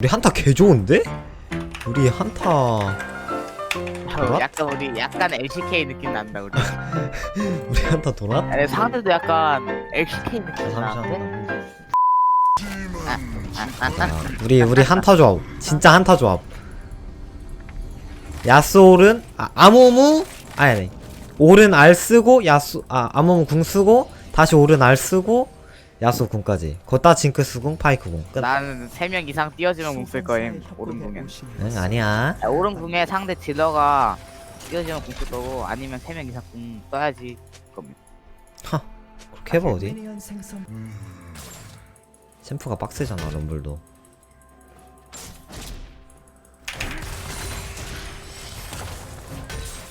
우리 한타 개 좋은데? 우리 한타? 약간 우리 약간 LCK 느낌 난다 우리. 우리 한타 돌아? 아니, 상대도 약간 LCK 느낌 나는데. 아, 우리 우리 한타 조합 진짜 한타 조합 야스올은 아, 아무무 아니 아니 올은 알 쓰고 야수 아 아무무 궁 쓰고 다시 올은 알 쓰고 야수 궁까지. 걷다 징크스 궁 파이크 궁 끝. 나는 3명 이상 띄워주면 궁쓸 거임 오른 궁에. 응 아니야. 아, 오른 궁에 상대 딜러가 띄워주면 궁쓸 거고 아니면 3명 이상 궁 써야지 겁니다. 그렇게 해봐 어디? 챔프가 빡세잖아 럼블도.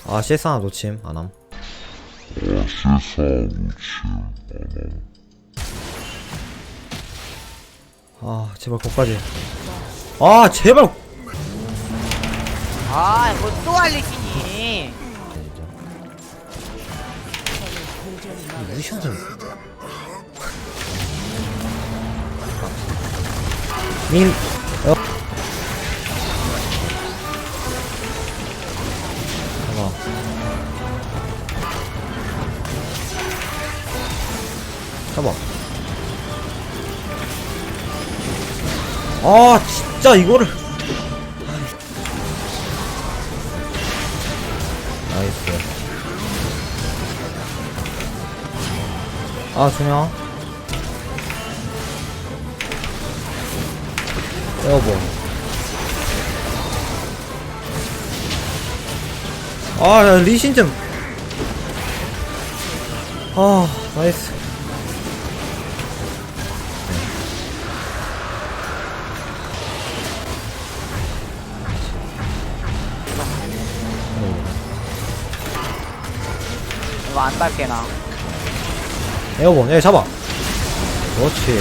아 CS 하나 놓침 안함 아 제발 거기까지 아 제발 아 이거 또 알리시니. 루시안 좀 민, 어. 아, 진짜 이거를. 나이스. 아, 중요. 여보. 아, 야, 리신 좀. 아, 나이스. 이거 안 딸게 나. 에어본, 예, 잡아. 그렇지.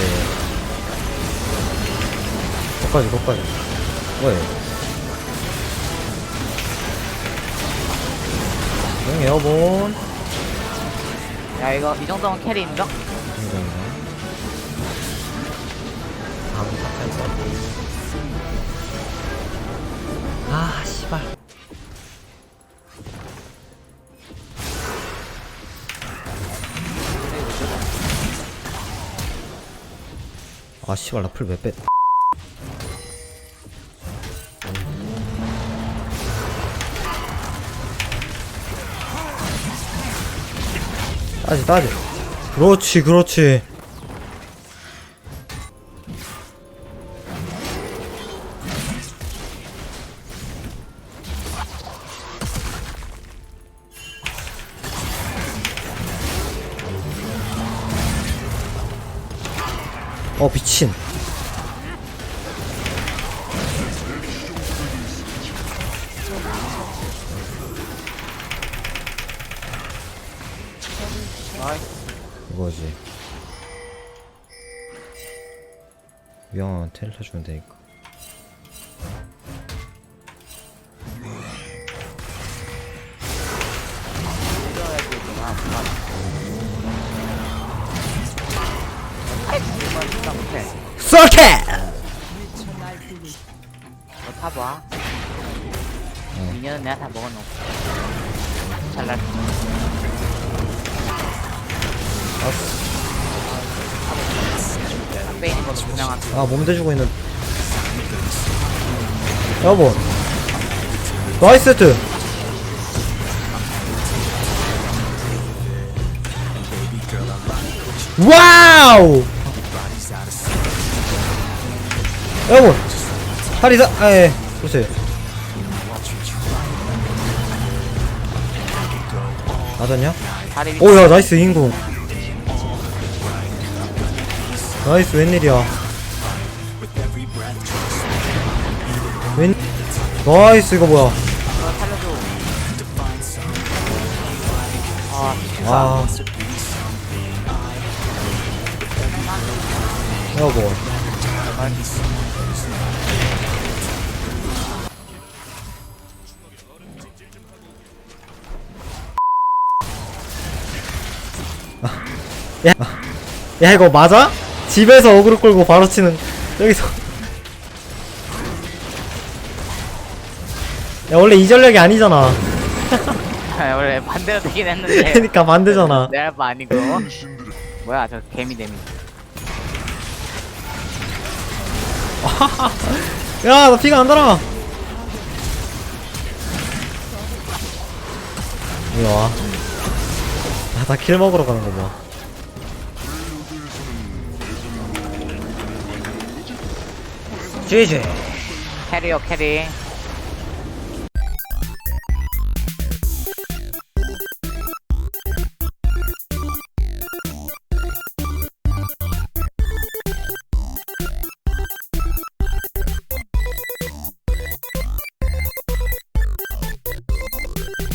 거기까지, 거기까지. 뭐야? 응, 에어본. 야 이거 이 정도면 캐리 인정? 인정, 인정. 다음 탑에서. 아, 씨발. 아, 씨발, 나 풀 몇 배. 따지, 따지. 그렇지, 그렇지. 어, 미친. 이거지. 위험하면 텔 해주면 되니까. 썰케! 너 타봐. 미녀는 내가 다 먹어놓고. 잘날. 앞에 있는. 아, 몸 대주고 있는. 여보. 나이스 세트! 와우! 여보! 파리사, 아, 예. 그렇지. 맞았냐? 다리 위. 오, 야, 나이스, 인구. 나이스, 웬일이야. 웬, 나이스, 이거 뭐야. 너 살려줘. 아, 아. 여보. 야, 야, 이거 맞아? 집에서 어그로 끌고 바로 치는, 여기서. 야 원래 이 전력이 아니잖아. 원래 반대로 되긴 했는데. 그니까 반대잖아. 내 알바 아니고. 뭐야 저 개미 데미. 야 나 피가 안 달아. 이리 와. 아, 나킬 먹으러 가는 거 봐. GG. 캐리어 캐리